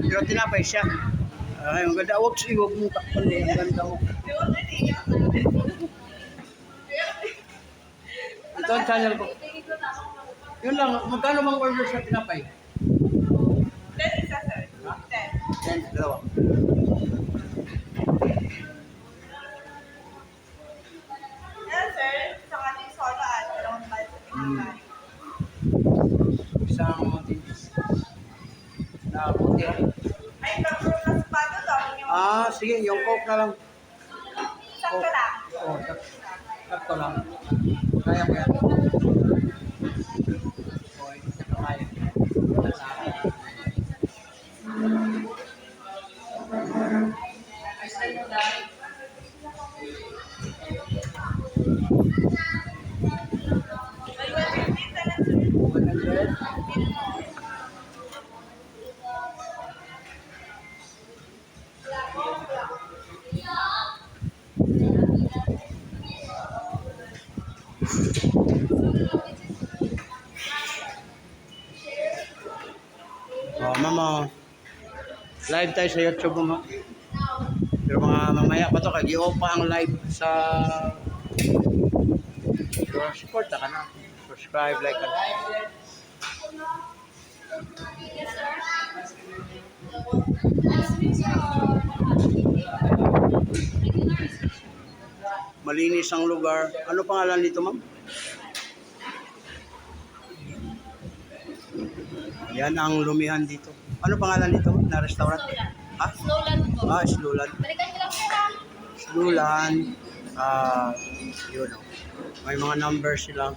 Pero tinapay siya. Ay, ang ganda. Huwag siya, huwag mong takpan eh. Ang ganda mo. Ito ang channel ko. Yun lang, magkano bang order sa tinapay? Ten isa, sir. Ten. Yan, dalawa. Yan, sir. Sa ating Na puti. ah. Ay, pag-room na sapato daw. Yung Ah, sige, yung coke na lang. sakto lang. Oh, sak- sakto lang. Kaya mo yan. Okay, kaya. Oh, mama. Live tayo sa YouTube mo. Pero mga mamaya pa to, kag pa ang live sa Pero support na ka na. Subscribe, like, and malinis ang lugar. Ano pangalan dito, ma'am? Yan ang lumihan dito. Ano pangalan dito na restaurant? Ha? Slowland po. Ah, Slulan. Balikan ko lang pera. Slulan. Ah, yun. oh. May mga numbers sila.